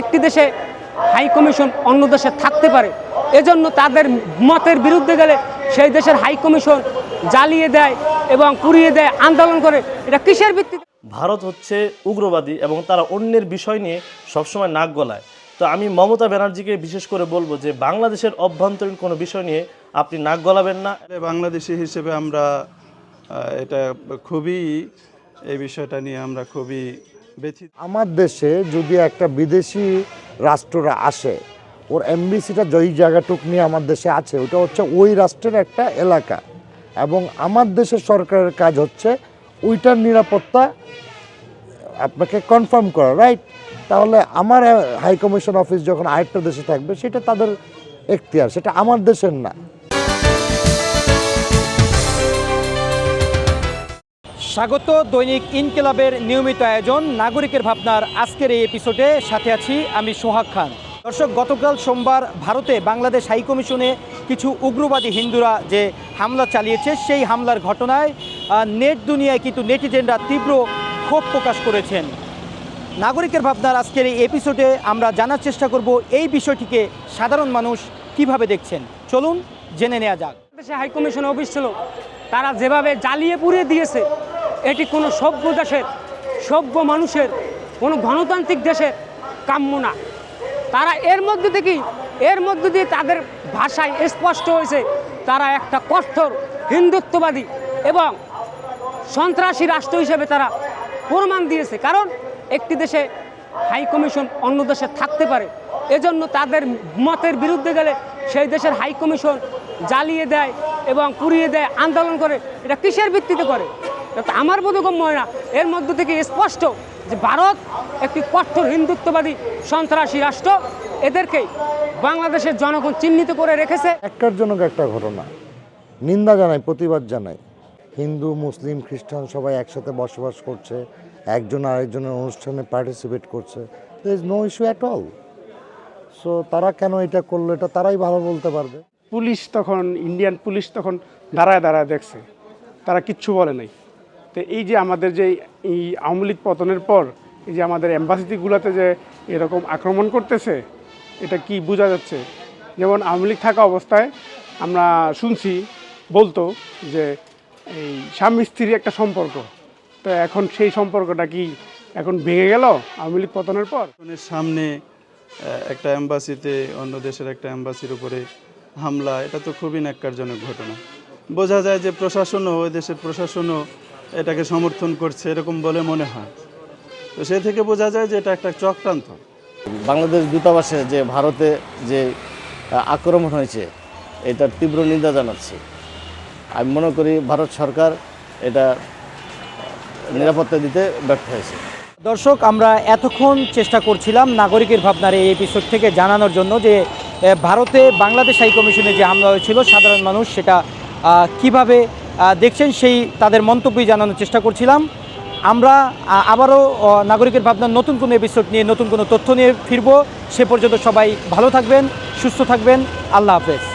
একটি দেশে high commission অন্য দেশে থাকতে পারে। এজন্য তাদের মতের বিরুদ্ধে গেলে সেই দেশের হাই কমিশন জ্বালিয়ে দেয় এবং পুড়িয়ে দেয় আন্দোলন করে। এটা কিসের ভিত্তিতে? ভারত হচ্ছে উগ্রবাদী এবং তারা অন্যের বিষয় নিয়ে সবসময় নাক গলায়। তো আমি মমতা ব্যানার্জিকে বিশেষ করে বলব যে বাংলাদেশের অভ্যন্তরীণ কোনো বিষয় নিয়ে আপনি নাক গলাবেন না। বাংলাদেশি হিসেবে আমরা এটা খুবই এই বিষয়টা নিয়ে আমরা খুবই আমার দেশে যদি একটা বিদেশি রাষ্ট্ররা আসে, ওর এমবিসিটা যেই জায়গাটুক নিয়ে আমার দেশে আছে, ওটা হচ্ছে ওই রাষ্ট্রের একটা এলাকা। এবং আমার দেশের সরকারের কাজ হচ্ছে ওইটার নিরাপত্তা আপনাকে কনফার্ম করা রাইট তাহলে আমার হাই কমিশন অফিস যখন আরেকটা দেশে থাকবে, সেটা তাদের এখতিয়ার, সেটা আমার দেশের না। স্বাগত দৈনিক ইনকিলাবের নিয়মিত আয়োজন, নাগরিকের ভাবনার আজকের এই এপিসোডে সাথে আছি আমি সোহাগ খান। দর্শক, গতকাল সোমবার ভারতে বাংলাদেশ হাই কমিশনে কিছু উগ্রবাদী হিন্দুরা যে হামলা চালিয়েছে, সেই হামলার ঘটনায় নেট দুনিয়ায় কিন্তু নেটিজেনরা তীব্র ক্ষোভ প্রকাশ করেছেন। নাগরিকের ভাবনার আজকের এই এপিসোডে আমরা জানার চেষ্টা করব এই বিষয়টিকে সাধারণ মানুষ কীভাবে দেখছেন। চলুন, জেনে নেওয়া যাক। দেশে হাই কমিশন অফিস ছিল, তারা যেভাবে জ্বালিয়ে পুড়িয়ে দিয়েছে এটি কোনো সভ্য দেশের, সভ্য মানুষের, কোনো গণতান্ত্রিক দেশের কাম্য না। তারা এর মধ্যে থেকেই, এর মধ্যে দিয়ে তাদের ভাষায় স্পষ্ট হয়েছে, তারা একটা কঠোর হিন্দুত্ববাদী এবং সন্ত্রাসী রাষ্ট্র হিসেবে তারা প্রমাণ দিয়েছে। কারণ একটি দেশে হাই কমিশন অন্য দেশে থাকতে পারে। এজন্য তাদের মতের বিরুদ্ধে গেলে সেই দেশের হাই কমিশন জ্বালিয়ে দেয় এবং পুড়িয়ে দেয়, আন্দোলন করে। এটা কিসের ভিত্তিতে করে? আমার বোধগম্য হয় না। এর মধ্য থেকে স্পষ্ট যে ভারত একটি কঠোর হিন্দুত্ববাদী সন্ত্রাসী রাষ্ট্র। এদেরকে বাংলাদেশের জনগণ চিহ্নিত করে রেখেছে। একটার একটারজনক একটা ঘটনা। নিন্দা জানাই প্রতিবাদ জানাই। হিন্দু মুসলিম খ্রিস্টান সবাই একসাথে বসবাস করছে। একজন আরেকজনের অনুষ্ঠানে পার্টিসিপেট করছে। There is no issue at all so তারা কেন এটা করল এটা তারাই ভালো বলতে পারবে। পুলিশ তখন ইন্ডিয়ান পুলিশ তখন দাঁড়ায় দাঁড়ায় দেখছে। তারা কিচ্ছু বলে নাই। তো এই যে আমাদের যে এই আওয়ামী লীগ পতনের পর, এই যে আমাদের এম্বাসিগুলোতে যে এরকম আক্রমণ করতেছে, এটা কি বোঝা যাচ্ছে? যেমন আওয়ামী লীগ থাকা অবস্থায় আমরা শুনছি, বলতো যে এই স্বামী স্ত্রীর একটা সম্পর্ক। তো এখন সেই সম্পর্কটা কি এখন ভেঙে গেল আওয়ামী লীগ পতনের পর? সামনে একটা অ্যাম্বাসিতে অন্য দেশের একটা অ্যাম্বাসির উপরে হামলা, এটা তো খুবই ন্যাক্কারজনক ঘটনা। বোঝা যায় যে প্রশাসনও, ওই দেশের প্রশাসনও এটাকে সমর্থন করছে এরকম বলে মনে হয়। তো সে থেকে বোঝা যায় যে এটা একটা চক্রান্ত। বাংলাদেশ দূতাবাসে যে ভারতে যে আক্রমণ হয়েছে এটার তীব্র নিন্দা জানাচ্ছি। আমি মনে করি ভারত সরকার এটা নিরাপত্তা দিতে ব্যর্থ হয়েছে। দর্শক আমরা এতক্ষণ চেষ্টা করছিলাম নাগরিকের ভাবনার এই এপিসোড থেকে জানানোর জন্য যে ভারতে বাংলাদেশ হাই কমিশনে যে হামলা হয়েছিল সাধারণ মানুষ সেটা কীভাবে দেখছেন সেই তাদের মন্তব্যই জানানোর চেষ্টা করছিলাম। আমরা আবারও নাগরিকের ভাবনার নতুন কোনো এপিসোড নিয়ে, নতুন কোনো তথ্য নিয়ে ফিরবো। সে পর্যন্ত সবাই ভালো থাকবেন, সুস্থ থাকবেন। আল্লাহ হাফেজ।